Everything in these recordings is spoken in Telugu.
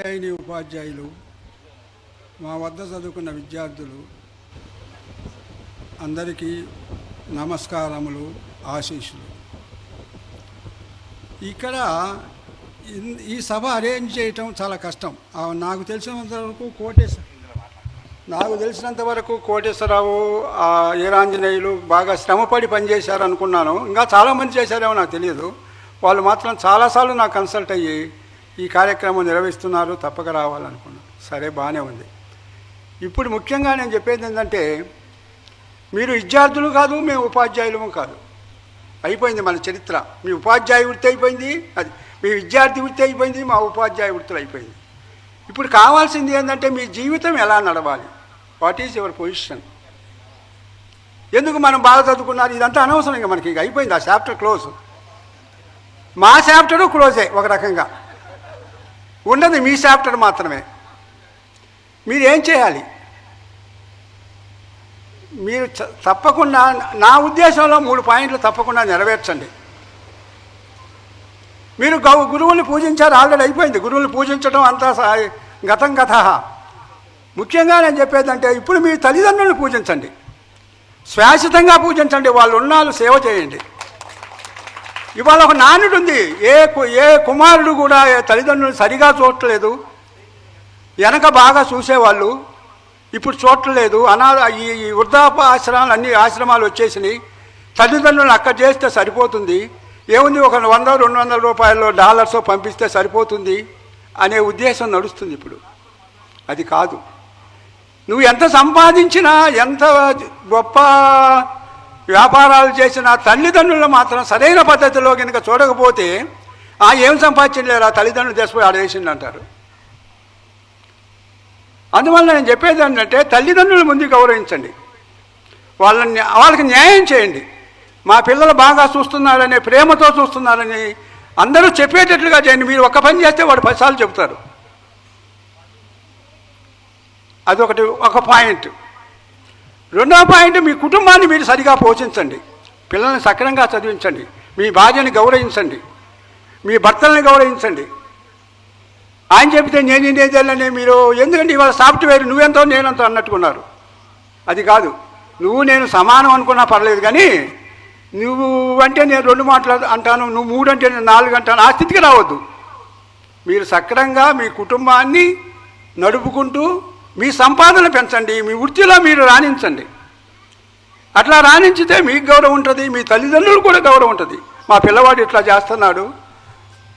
ఉపాధ్యాయుని ఉపాధ్యాయులు మా వద్ద చదువుకున్న విద్యార్థులు అందరికీ నమస్కారములు ఆశీస్సులు. ఇక్కడ ఈ సభ అరేంజ్ చేయటం చాలా కష్టం. నాకు తెలిసినంత వరకు కోటేశ్వర నాకు తెలిసినంత వరకు కోటేశ్వరరావు ఈరాంజనేయులు బాగా శ్రమపడి పనిచేశారు అనుకున్నాను ఇంకా చాలామంది చేశారేమో నాకు తెలియదు. వాళ్ళు మాత్రం చాలాసార్లు నాకు కన్సల్ట్ అయ్యి ఈ కార్యక్రమం నిర్వహిస్తున్నారు తప్పక రావాలనుకున్నాను సరే బాగానే ఉంది. ఇప్పుడు ముఖ్యంగా నేను చెప్పేది ఏంటంటే మీరు విద్యార్థులు కాదు మేము ఉపాధ్యాయులము కాదు. అయిపోయింది మన చరిత్ర. మీ ఉపాధ్యాయ వృత్తి అయిపోయింది అది మీ విద్యార్థి వృత్తి అయిపోయింది మా ఉపాధ్యాయ వృత్తులు అయిపోయింది ఇప్పుడు కావాల్సింది ఏంటంటే మీ జీవితం ఎలా నడవాలి? వాట్ ఈజ్ యువర్ పొజిషన్ ఎందుకు మనం బాగా చదువుకున్నారు? ఇదంతా అనవసరం ఇంకా మనకి. ఇంకా అయిపోయింది ఆ చాప్టర్ క్లోజ్ మా చాప్టరు క్లోజే ఒక రకంగా. ఉన్నది మీ చాప్టర్ మాత్రమే. మీరు ఏం చేయాలి? మీరు తప్పకుండా నా ఉద్దేశంలో మూడు పాయింట్లు తప్పకుండా నెరవేర్చండి. మీరు గౌ గురువుని పూజించారు ఆల్రెడీ అయిపోయింది. గురువుని పూజించడం అంతా గతం గత ముఖ్యంగా నేను చెప్పేదంటే ఇప్పుడు మీ తల్లిదండ్రులను పూజించండి. శాశ్వతంగా పూజించండి. వాళ్ళు ఉన్నాళ్ళు సేవ చేయండి. ఇవాళ ఒక నానుడు ఉంది. ఏ కు- ఏ కుమారుడు కూడా ఏ తల్లిదండ్రులు సరిగా చూడట్లేదు. వెనక బాగా చూసేవాళ్ళు. ఇప్పుడు చూడట్లేదు. అనాథ ఈ ఈ వృద్ధాప ఆశ్రమాలు అన్ని ఆశ్రమాలు వచ్చేసినాయి. తల్లిదండ్రులను అక్కడ చేస్తే సరిపోతుంది. ఏముంది ఒక వంద రెండు వందల రూపాయలు డాలర్స్ పంపిస్తే సరిపోతుంది అనే ఉద్దేశం నడుస్తుంది ఇప్పుడు. అది కాదు. నువ్వు ఎంత సంపాదించినా ఎంత గొప్ప వ్యాపారాలు చేసిన తల్లిదండ్రులు మాత్రం సరైన పద్ధతిలో కనుక చూడకపోతే ఆ ఏం సంపాదించలేరా? తల్లిదండ్రులు తెచ్చిపోయి ఆడేసింది అంటారు అందువల్ల నేను చెప్పేది ఏంటంటే తల్లిదండ్రుల ముందు గౌరవించండి. వాళ్ళని వాళ్ళకి న్యాయం చేయండి. మా పిల్లలు బాగా చూస్తున్నారని ప్రేమతో చూస్తున్నారని అందరూ చెప్పేటట్లుగా చేయండి. మీరు ఒక్క పని చేస్తే వాడు పదిసార్లు చెబుతారు. అదొకటి ఒక పాయింట్. రెండవ పాయింట్ మీ కుటుంబాన్ని మీరు సరిగా పోషించండి. పిల్లల్ని సక్రమంగా చదివించండి. మీ భార్యని గౌరవించండి. మీ భర్తలను గౌరవించండి. ఆయన చెబితే నేను నేనేదేళ్ళని మీరు ఎందుకంటే ఇవాళ సాఫ్ట్వేర్ నువ్వెంతో నేనంతో అన్నట్టుకున్నారు అది కాదు. నువ్వు నేను సమానం అనుకున్నా పర్లేదు కానీ నువ్వు అంటే నేను రెండు మాటలు అంటాను నువ్వు మూడు అంటే నేను నాలుగు అంటాను. ఆ స్థితికి రావద్దు. మీరు సక్రంగా మీ కుటుంబాన్ని నడుపుకుంటూ మీ సంపాదన పెంచండి మీ వృత్తిలో మీరు రాణించండి. అట్లా రాణించితే మీకు గౌరవం ఉంటుంది మీ తల్లిదండ్రులు కూడా గౌరవం ఉంటుంది. మా పిల్లవాడు ఇట్లా చేస్తున్నాడు.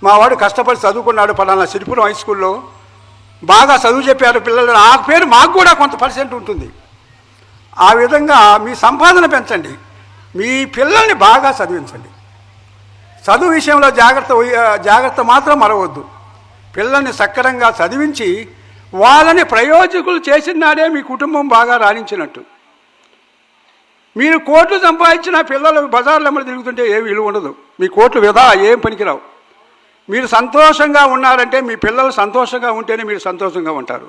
మా వాడు కష్టపడి చదువుకున్నాడు పలానా సిరిపురం హై స్కూల్లో. బాగా చదువు చెప్పారు పిల్లలు ఆ పేరు మాకు కూడా కొంత పర్సెంట్ ఉంటుంది. ఆ విధంగా మీ సంపాదన పెంచండి. మీ పిల్లల్ని బాగా చదివించండి. చదువు విషయంలో జాగ్రత్త జాగ్రత్త మాత్రం మరవద్దు. పిల్లల్ని సక్రమంగా చదివించి వాళ్ళని ప్రయోజకులు చేసినాడే మీ కుటుంబం బాగా రాణించినట్టు. మీరు కోట్లు సంపాదించిన పిల్లలు బజార్లో ఎమ్మడి తిరుగుతుంటే ఏ విలువ ఉండదు. మీ కోట్లు విధా ఏం పనికిరావు. మీరు సంతోషంగా ఉన్నారంటే మీ పిల్లలు సంతోషంగా ఉంటేనే మీరు సంతోషంగా ఉంటారు.